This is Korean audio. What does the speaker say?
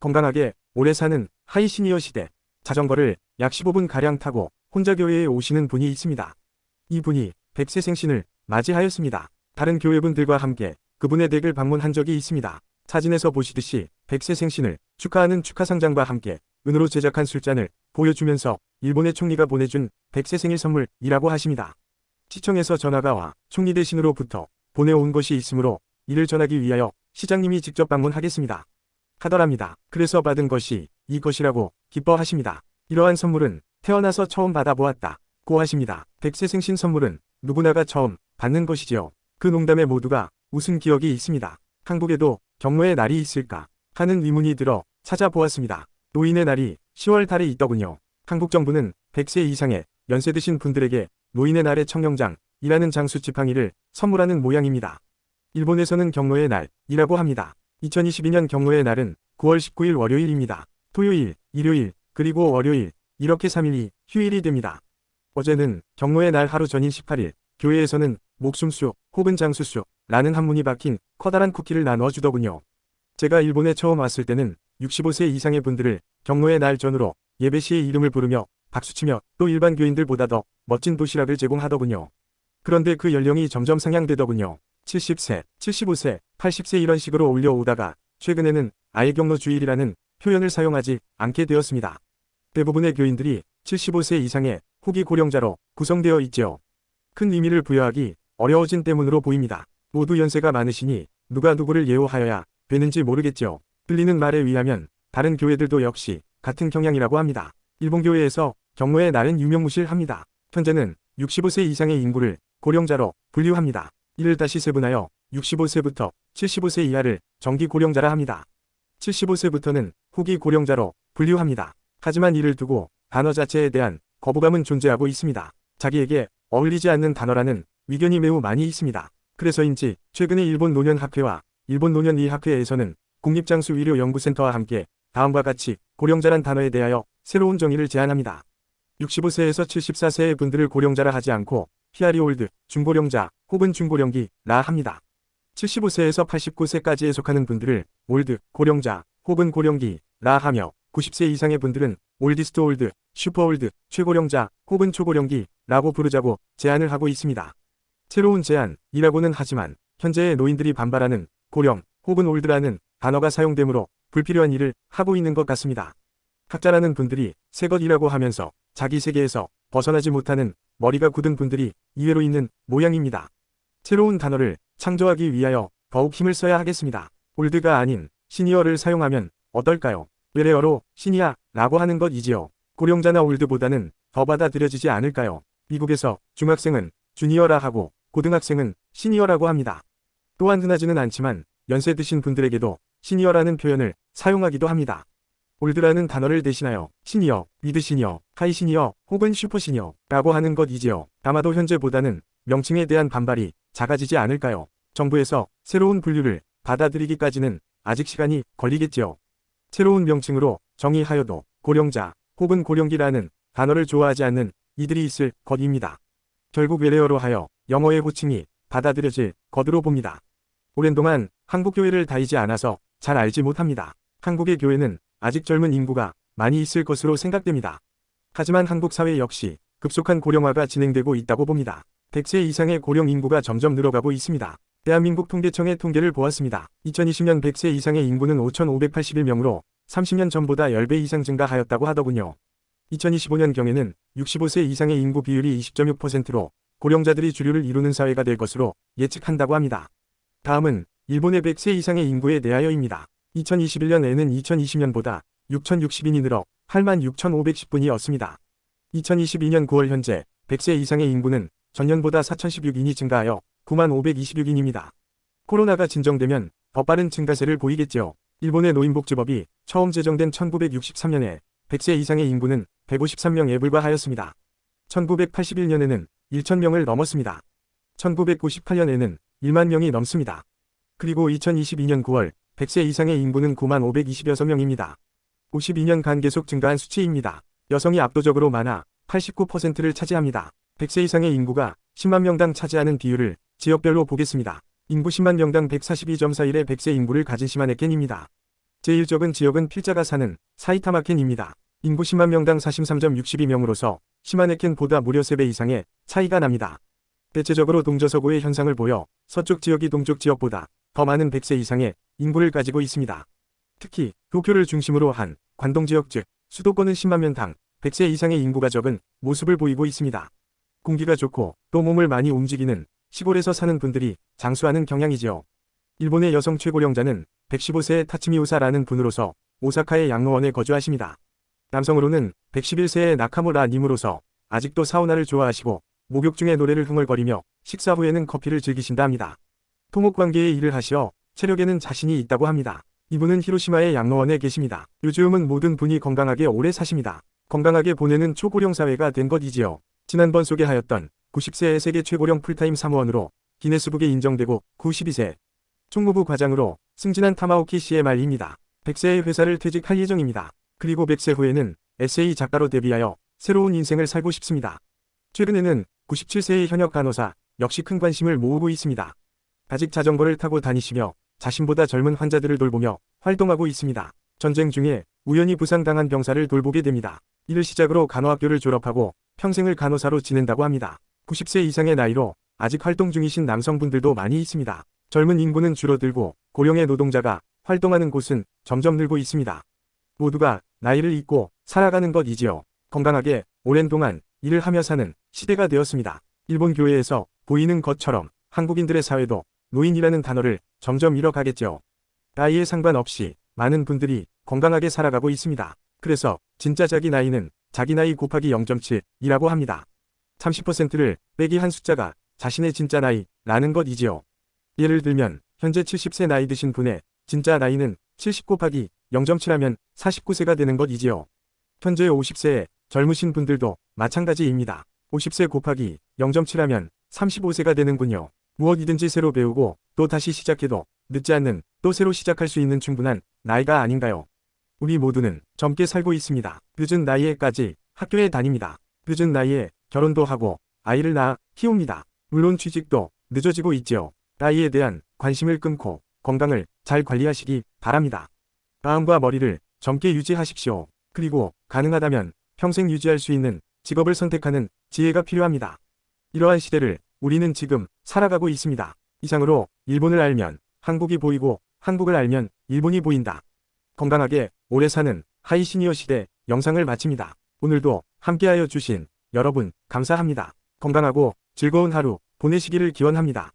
건강하게 오래 사는 하이 시니어 시대 자전거를 약 15분 가량 타고 혼자 교회에 오시는 분이 있습니다. 이 분이 100세 생신을 맞이하였습니다. 다른 교회분들과 함께 그분의 댁을 방문한 적이 있습니다. 사진에서 보시듯이 100세 생신을 축하하는 축하상장과 함께 은으로 제작한 술잔을 보여주면서 일본의 총리가 보내준 100세 생일 선물이라고 하십니다. 시청에서 전화가 와 총리 대신으로부터 보내온 것이 있으므로 이를 전하기 위하여 시장님이 직접 방문하겠습니다. 하더랍니다. 그래서 받은 것이 이것이라고 기뻐하십니다. 이러한 선물은 태어나서 처음 받아보았다. 고 하십니다. 100세 생신 선물은 누구나가 처음 받는 것이지요. 그 농담에 모두가 웃은 기억이 있습니다. 한국에도 경로의 날이 있을까 하는 의문이 들어 찾아보았습니다. 노인의 날이 10월 달에 있더군요. 한국 정부는 100세 이상의 연세 드신 분들에게 노인의 날의 청령장이라는 장수 지팡이를 선물하는 모양입니다. 일본에서는 경로의 날이라고 합니다. 2022년 경로의 날은 9월 19일 월요일입니다. 토요일, 일요일, 그리고 월요일 이렇게 3일이 휴일이 됩니다. 어제는 경로의 날 하루 전인 18일 교회에서는 목숨수 혹은 장수수라는 한문이 박힌 커다란 쿠키를 나눠 주더군요. 제가 일본에 처음 왔을 때는 65세 이상의 분들을 경로의 날 전으로 예배 시의 이름을 부르며 박수치며 또 일반 교인들보다 더 멋진 도시락을 제공하더군요. 그런데 그 연령이 점점 상향되더군요. 70세, 75세, 80세 이런 식으로 올려오다가 최근에는 아예 경로 주일이라는 표현을 사용하지 않게 되었습니다. 대부분의 교인들이 75세 이상의 후기 고령자로 구성되어 있지요. 큰 의미를 부여하기 어려워진 때문으로 보입니다. 모두 연세가 많으시니 누가 누구를 예우하여야 되는지 모르겠지요. 들리는 말에 의하면 다른 교회들도 역시 같은 경향이라고 합니다. 일본 교회에서 경로의 날은 유명무실합니다. 현재는 65세 이상의 인구를 고령자로 분류합니다. 이를 다시 세분하여 65세부터 75세 이하를 정기 고령자라 합니다. 75세부터는 후기 고령자로 분류합니다. 하지만 이를 두고 단어 자체에 대한 거부감은 존재하고 있습니다. 자기에게 어울리지 않는 단어라는 의견이 매우 많이 있습니다. 그래서인지 최근에 일본 노년학회와 일본 노년의학회에서는 국립장수의료연구센터와 함께 다음과 같이 고령자란 단어에 대하여 새로운 정의를 제안합니다. 65세에서 74세의 분들을 고령자라 하지 않고 히아리올드, 중고령자 혹은 중고령기라 합니다. 75세에서 89세까지에 속하는 분들을 올드, 고령자 혹은 고령기라 하며 90세 이상의 분들은 올디스트 올드, 슈퍼올드, 최고령자 혹은 초고령기라고 부르자고 제안을 하고 있습니다. 새로운 제안이라고는 하지만 현재의 노인들이 반발하는 고령 혹은 올드라는 단어가 사용되므로 불필요한 일을 하고 있는 것 같습니다. 학자라는 분들이 새 것이라고 하면서 자기 세계에서 벗어나지 못하는 머리가 굳은 분들이 이외로 있는 모양입니다. 새로운 단어를 창조하기 위하여 더욱 힘을 써야 하겠습니다. 올드가 아닌 시니어를 사용하면 어떨까요? 외래어로 시니아라고 하는 것이지요. 고령자나 올드보다는 더 받아들여지지 않을까요? 미국에서 중학생은 주니어라 하고 고등학생은 시니어라고 합니다. 또한 흔하지는 않지만 연세 드신 분들에게도 시니어라는 표현을 사용하기도 합니다. 올드라는 단어를 대신하여 시니어, 미드 시니어, 하이 시니어 혹은 슈퍼 시니어라고 하는 것이지요. 아마도 현재보다는 명칭에 대한 반발이 작아지지 않을까요? 정부에서 새로운 분류를 받아들이기까지는 아직 시간이 걸리겠지요. 새로운 명칭으로 정의하여도 고령자 혹은 고령기라는 단어를 좋아하지 않는 이들이 있을 것입니다. 결국 외래어로 하여 영어의 호칭이 받아들여질 것으로 봅니다. 오랜 동안 한국 교회를 다니지 않아서 잘 알지 못합니다. 한국의 교회는 아직 젊은 인구가 많이 있을 것으로 생각됩니다. 하지만 한국 사회 역시 급속한 고령화가 진행되고 있다고 봅니다. 100세 이상의 고령 인구가 점점 늘어가고 있습니다. 대한민국 통계청의 통계를 보았습니다. 2020년 100세 이상의 인구는 5,581명으로 30년 전보다 10배 이상 증가하였다고 하더군요. 2025년경에는 65세 이상의 인구 비율이 20.6%로 고령자들이 주류를 이루는 사회가 될 것으로 예측한다고 합니다. 다음은 일본의 100세 이상의 인구에 대하여입니다. 2021년에는 2020년보다 6,060인이 늘어 86,510분이었습니다. 2022년 9월 현재 100세 이상의 인구는 전년보다 4,016인이 증가하여 9526인입니다. 코로나가 진정되면 더 빠른 증가세를 보이겠지요. 일본의 노인복지법이 처음 제정된 1963년에 100세 이상의 인구는 153명에 불과하였습니다. 1981년에는 1,000명을 넘었습니다. 1998년에는 1만 명이 넘습니다. 그리고 2022년 9월 100세 이상의 인구는 9만 526명입니다. 52년간 계속 증가한 수치입니다. 여성이 압도적으로 많아 89%를 차지합니다. 100세 이상의 인구가 10만 명당 차지하는 비율을 지역별로 보겠습니다. 인구 10만 명당 142.41의 100세 인구를 가진 시마네켄입니다. 제1적은 지역은 필자가 사는 사이타마켄입니다. 인구 10만 명당 43.62명으로서 시마네켄보다 무려 3배 이상의 차이가 납니다. 대체적으로 동저서고의 현상을 보여 서쪽 지역이 동쪽 지역보다 더 많은 100세 이상의 인구를 가지고 있습니다. 특히 도쿄를 중심으로 한 관동 지역 즉 수도권은 10만 명당 100세 이상의 인구가 적은 모습을 보이고 있습니다. 공기가 좋고 또 몸을 많이 움직이는 시골에서 사는 분들이 장수하는 경향이지요. 일본의 여성 최고령자는 115세의 타츠미우사라는 분으로서 오사카의 양로원에 거주하십니다. 남성으로는 111세의 나카무라 님으로서 아직도 사우나를 좋아하시고 목욕 중에 노래를 흥얼거리며 식사 후에는 커피를 즐기신다 합니다. 토목관계의 일을 하시어 체력에는 자신이 있다고 합니다. 이분은 히로시마의 양로원에 계십니다. 요즘은 모든 분이 건강하게 오래 사십니다. 건강하게 보내는 초고령 사회가 된 것이지요. 지난번 소개하였던 90세의 세계 최고령 풀타임 사무원으로 기네스북에 인정되고 92세 총무부 과장으로 승진한 타마오키 씨의 말입니다. 100세의 회사를 퇴직할 예정입니다. 그리고 100세 후에는 에세이 작가로 데뷔하여 새로운 인생을 살고 싶습니다. 최근에는 97세의 현역 간호사 역시 큰 관심을 모으고 있습니다. 아직 자전거를 타고 다니시며 자신보다 젊은 환자들을 돌보며 활동하고 있습니다. 전쟁 중에 우연히 부상당한 병사를 돌보게 됩니다. 이를 시작으로 간호학교를 졸업하고 평생을 간호사로 지낸다고 합니다. 90세 이상의 나이로 아직 활동 중이신 남성분들도 많이 있습니다. 젊은 인구는 줄어들고 고령의 노동자가 활동하는 곳은 점점 늘고 있습니다. 모두가 나이를 잊고 살아가는 것이지요. 건강하게 오랜 동안 일을 하며 사는 시대가 되었습니다. 일본 교회에서 보이는 것처럼 한국인들의 사회도 노인이라는 단어를 점점 잃어가겠죠. 나이에 상관없이 많은 분들이 건강하게 살아가고 있습니다. 그래서 진짜 자기 나이는 자기 나이 곱하기 0.7이라고 합니다. 30%를 빼기 한 숫자가 자신의 진짜 나이라는 것이지요. 예를 들면 현재 70세 나이 드신 분의 진짜 나이는 70 곱하기 0.7하면 49세가 되는 것이지요. 현재 50세의 젊으신 분들도 마찬가지입니다. 50세 곱하기 0.7하면 35세가 되는군요. 무엇이든지 새로 배우고 또 다시 시작해도 늦지 않는 또 새로 시작할 수 있는 충분한 나이가 아닌가요? 우리 모두는 젊게 살고 있습니다. 늦은 나이에까지 학교에 다닙니다. 늦은 나이에 결혼도 하고 아이를 낳아 키웁니다. 물론 취직도 늦어지고 있지요. 나이에 대한 관심을 끊고 건강을 잘 관리하시기 바랍니다. 마음과 머리를 젊게 유지하십시오. 그리고 가능하다면 평생 유지할 수 있는 직업을 선택하는 지혜가 필요합니다. 이러한 시대를 우리는 지금 살아가고 있습니다. 이상으로 일본을 알면 한국이 보이고 한국을 알면 일본이 보인다. 건강하게 오래 사는 하이시니어 시대 영상을 마칩니다. 오늘도 함께하여 주신 여러분 감사합니다. 건강하고 즐거운 하루 보내시기를 기원합니다.